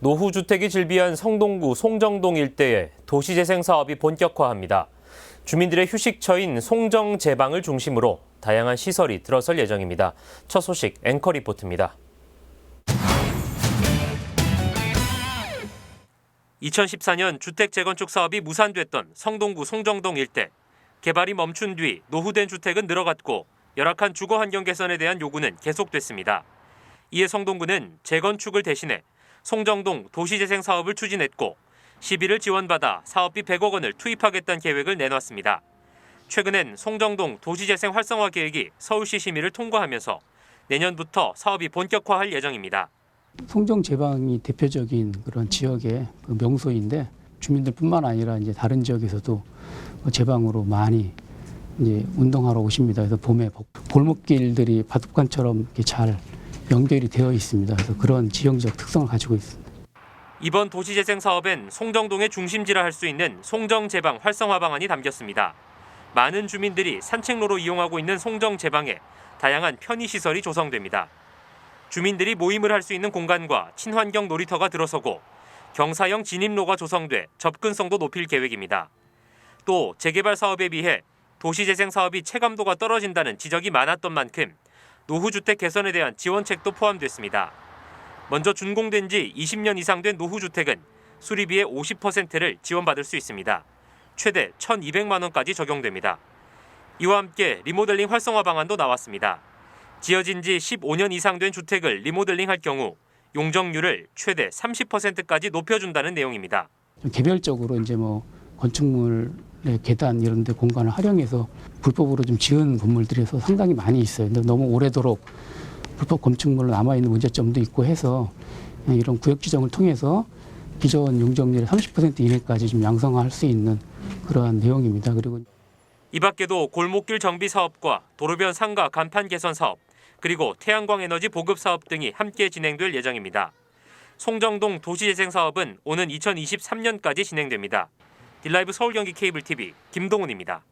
노후주택이 즐비한 성동구 송정동 일대에 도시재생 사업이 본격화합니다. 주민들의 휴식처인 송정 제방을 중심으로 다양한 시설이 들어설 예정입니다. 첫 소식 앵커 리포트입니다. 2014년 주택 재건축 사업이 무산됐던 성동구 송정동 일대. 개발이 멈춘 뒤 노후된 주택은 늘어갔고 열악한 주거 환경 개선에 대한 요구는 계속됐습니다. 이에 성동구는 재건축을 대신해 송정동 도시재생 사업을 추진했고 시비를 지원받아 사업비 100억 원을 투입하겠다는 계획을 내놨습니다. 최근엔 송정동 도시재생 활성화 계획이 서울시 심의를 통과하면서 내년부터 사업이 본격화할 예정입니다. 송정 제방이 대표적인 그런 지역의 그 명소인데 주민들뿐만 아니라 이제 다른 지역에서도 제방으로 많이 이제 운동하러 오십니다. 그래서 봄에 골목길들이 바둑관처럼 이렇게 잘 연결이 되어 있습니다. 그래서 그런 지형적 특성을 가지고 있습니다. 이번 도시재생 사업엔 송정동의 중심지라 할 수 있는 송정제방 활성화 방안이 담겼습니다. 많은 주민들이 산책로로 이용하고 있는 송정제방에 다양한 편의시설이 조성됩니다. 주민들이 모임을 할 수 있는 공간과 친환경 놀이터가 들어서고 경사형 진입로가 조성돼 접근성도 높일 계획입니다. 또 재개발 사업에 비해 도시재생 사업이 체감도가 떨어진다는 지적이 많았던 만큼 노후주택 개선에 대한 지원책도 포함됐습니다. 먼저 준공된 지 20년 이상 된 노후주택은 수리비의 50%를 지원받을 수 있습니다. 최대 1,200만 원까지 적용됩니다. 이와 함께 리모델링 활성화 방안도 나왔습니다. 지어진 지 15년 이상 된 주택을 리모델링할 경우 용적률을 최대 30%까지 높여준다는 내용입니다. 좀 개별적으로 이제 뭐 건축물의 계단 이런 데 공간을 활용해서 불법으로 좀 지은 건물들에서 상당히 많이 있어요. 근데 너무 오래도록 불법 건축물로 남아있는 문제점도 있고 해서 이런 구역 지정을 통해서 기존 용적률의 30% 이내까지 좀 양성화할 수 있는 그러한 내용입니다. 그리고 이 밖에도 골목길 정비 사업과 도로변 상가 간판 개선 사업, 그리고 태양광 에너지 보급 사업 등이 함께 진행될 예정입니다. 송정동 도시재생 사업은 오는 2023년까지 진행됩니다. 딜라이브 서울 경기 케이블 TV 김동훈입니다.